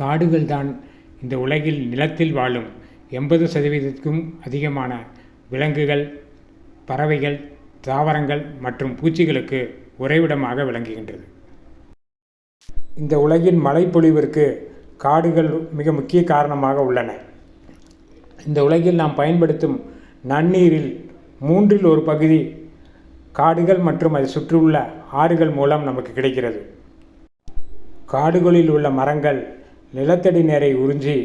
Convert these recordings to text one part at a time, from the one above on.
காடுகள் தான் இந்த உலகில் நிலத்தில் வாழும். எண்பது சதவீதத்துக்கும் அதிகமான விலங்குகள் பறவைகள் தாவரங்கள் மற்றும் பூச்சிகளுக்கு உறைவிடமாக விளங்குகின்றது. இந்த உலகின் மழைப்பொழிவிற்கு காடுகள் மிக முக்கிய காரணமாக உள்ளன. இந்த உலகில் நாம் பயன்படுத்தும் நன்னீரில் மூன்றில் ஒரு பகுதி காடுகள் மற்றும் அதை சுற்றியுள்ள ஆறுகள் மூலம் நமக்கு கிடைக்கிறது. காடுகளில் உள்ள மரங்கள் நிலத்தடி நீரை உறிஞ்சி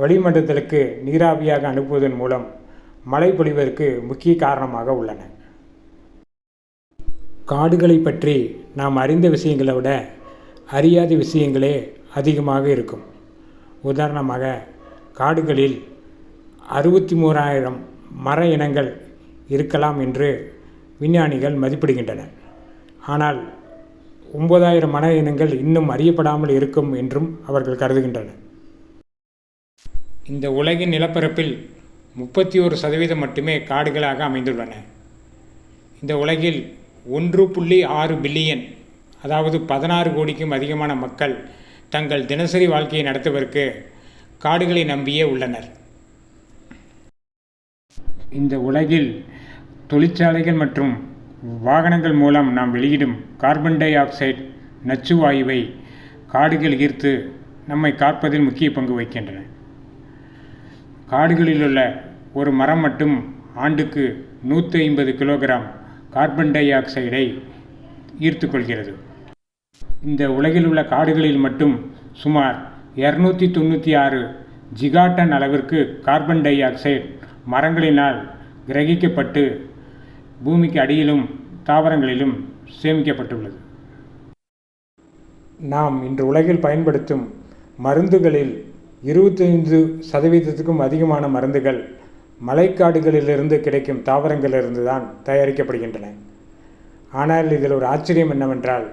வளிமண்டலத்திற்கு நீராவியாக அனுப்புவதன் மூலம் மழை பொழிவதற்கு முக்கிய காரணமாக உள்ளன. காடுகளை பற்றி நாம் அறிந்த விஷயங்களை விட அறியாத விஷயங்களே அதிகமாக இருக்கும். உதாரணமாக காடுகளில் அறுபத்தி மூணாயிரம் மர இனங்கள் இருக்கலாம் என்று விஞ்ஞானிகள் மதிப்பிடுகின்றனர். ஆனால் ஒன்பதாயிரம் மன இனங்கள் இன்னும் அறியப்படாமல் இருக்கும் என்றும் அவர்கள் கருதுகின்றனர். இந்த உலகின் நிலப்பரப்பில் முப்பத்தி ஒரு சதவீதம் மட்டுமே காடுகளாக அமைந்துள்ளன. இந்த உலகில் ஒன்று புள்ளி ஆறு பில்லியன் அதாவது பதினாறு கோடிக்கும் அதிகமான மக்கள் தங்கள் தினசரி வாழ்க்கையை நடத்துவதற்கு காடுகளை நம்பியே உள்ளனர். இந்த உலகில் தொழிற்சாலைகள் மற்றும் வாகனங்கள் மூலம் நாம் வெளியிடும் கார்பன் டை ஆக்சைடு நச்சு வாயுவை காடுகள் ஈர்த்து நம்மை காப்பதில் முக்கிய பங்கு வகிக்கின்றன. காடுகளில் உள்ள ஒரு மரம் மட்டும் ஆண்டுக்கு நூற்றி ஐம்பது கிலோகிராம் கார்பன் டை ஆக்சைடை ஈர்த்து கொள்கிறது. இந்த உலகில் உள்ள காடுகளில் மட்டும் சுமார் இரநூத்தி தொண்ணூற்றி ஆறு ஜிகாட்டன் அளவிற்கு கார்பன் டை ஆக்சைடு மரங்களினால் கிரகிக்கப்பட்டு பூமிக்கு அடியிலும் தாவரங்களிலும் சேமிக்கப்பட்டுள்ளது. நாம் இன்று உலகில் பயன்படுத்தும் மருந்துகளில் இருபத்தைந்து சதவீதத்துக்கும் அதிகமான மருந்துகள் மலைக்காடுகளிலிருந்து கிடைக்கும் தாவரங்களிலிருந்து தான் தயாரிக்கப்படுகின்றன. ஆனால் இதில் ஒரு ஆச்சரியம் என்னவென்றால்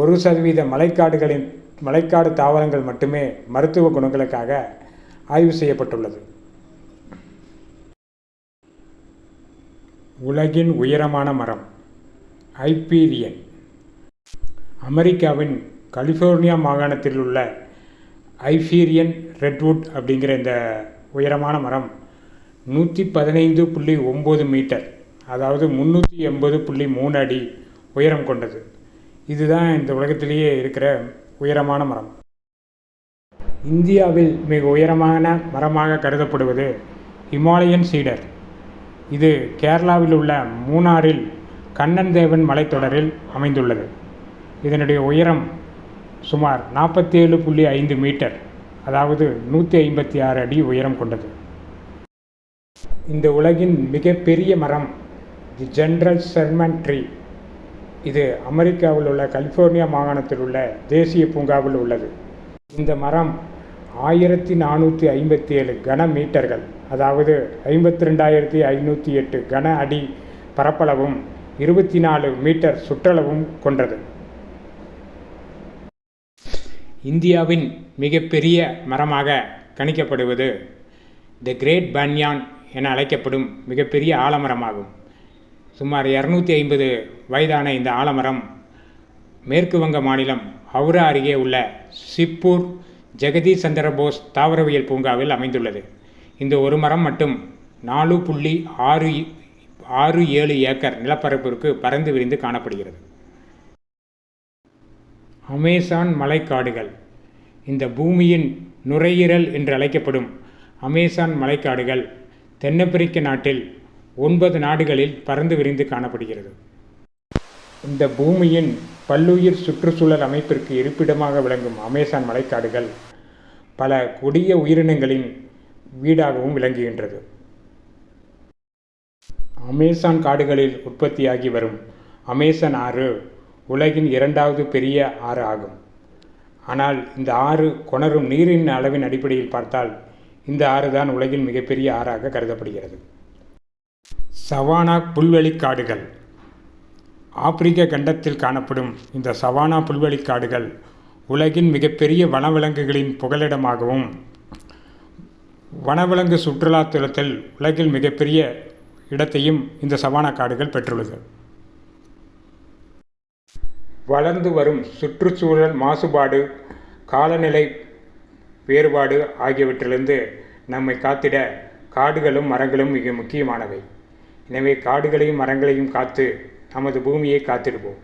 ஒரு சதவீத மலைக்காடுகளின் மலைக்காடு தாவரங்கள் மட்டுமே மருத்துவ குணங்களுக்காக ஆய்வு செய்யப்பட்டுள்ளது. உலகின் உயரமான மரம் ஐப்பீரியன். அமெரிக்காவின் கலிஃபோர்னியா மாகாணத்தில் உள்ள ஐஃபீரியன் ரெட்வுட் அப்படிங்கிற இந்த உயரமான மரம் நூற்றி பதினைந்து புள்ளி ஒம்பது மீட்டர் அதாவது முந்நூற்றி எண்பது புள்ளி மூணு அடி உயரம் கொண்டது. இதுதான் இந்த உலகத்திலேயே இருக்கிற உயரமான மரம். இந்தியாவில் மிக உயரமான மரமாக கருதப்படுவது ஹிமாலயன் சீடர். இது கேரளாவில் உள்ள மூணாறில் கண்ணன் தேவன் மலைத்தொடரில் அமைந்துள்ளது. இதனுடைய உயரம் சுமார் நாற்பத்தேழு புள்ளி ஐந்து மீட்டர் அதாவது நூற்றி ஐம்பத்தி ஆறு அடி உயரம் கொண்டது. இந்த உலகின் மிகப்பெரிய மரம் தி ஜென்ரல் செர்மன் ட்ரீ. இது அமெரிக்காவில் உள்ள கலிஃபோர்னியா மாகாணத்தில் உள்ள தேசிய பூங்காவில் உள்ளது. இந்த மரம் ஆயிரத்தி நானூற்றி ஐம்பத்தி ஏழு கன மீட்டர்கள் அதாவது ஐம்பத்தி ரெண்டாயிரத்தி ஐநூற்றி எட்டு கன அடி பரப்பளவும் இருபத்தி நாலு மீட்டர் சுற்றளவும் கொண்டது. இந்தியாவின் மிகப்பெரிய மரமாக கணிக்கப்படுவது த கிரேட் பன்யான் என அழைக்கப்படும் மிகப்பெரிய ஆலமரமாகும். சுமார் இரநூத்தி ஐம்பது வயதான இந்த ஆலமரம் மேற்கு வங்க மாநிலம் ஹவுரா அருகே உள்ள சிப்பூர் ஜெகதீஷ் சந்திர போஸ் தாவரவியல் பூங்காவில் அமைந்துள்ளது. இந்த ஒரு மரம் மட்டும் நாலு புள்ளி ஆறு ஆறு ஏழு ஏக்கர் நிலப்பரப்பிற்கு பறந்து விரிந்து காணப்படுகிறது. அமேசான் மலைக்காடுகள். இந்த பூமியின் நுரையீரல் என்று அழைக்கப்படும் அமேசான் மலைக்காடுகள் தென்னாப்பிரிக்க நாட்டில் ஒன்பது நாடுகளில் பறந்து விரிந்து காணப்படுகிறது. இந்த பூமியின் பல்லுயிர் சுற்றுச்சூழல் அமைப்பிற்கு இருப்பிடமாக விளங்கும் அமேசான் மலைக்காடுகள் பல கொடிய உயிரினங்களின் வீடாகவும் விளங்குகின்றது. அமேசான் காடுகளில் உற்பத்தியாகி வரும் அமேசான் ஆறு உலகின் இரண்டாவது பெரிய ஆறு ஆகும். ஆனால் இந்த ஆறு கொணரும் நீரின் அளவின் அடிப்படையில் பார்த்தால் இந்த ஆறு தான் உலகின் மிகப்பெரிய ஆறாக கருதப்படுகிறது. சவானா புல்வெளி காடுகள். ஆப்பிரிக்க கண்டத்தில் காணப்படும் இந்த சவானா புல்வெளி காடுகள் உலகின் மிகப்பெரிய வனவிலங்குகளின் புகலிடமாகவும் வனவிலங்கு சுற்றுலாத்தலத்தில் உலகில் மிகப்பெரிய இடத்தையும் இந்த சவானா காடுகள் பெற்றுள்ளது. வளர்ந்து வரும் சுற்றுச்சூழல் மாசுபாடு காலநிலை வேறுபாடு ஆகியவற்றிலிருந்து நம்மை காத்திட காடுகளும் மரங்களும் மிக முக்கியமானவை. எனவே காடுகளையும் மரங்களையும் காத்து நமது பூமியை காத்திடுவோம்.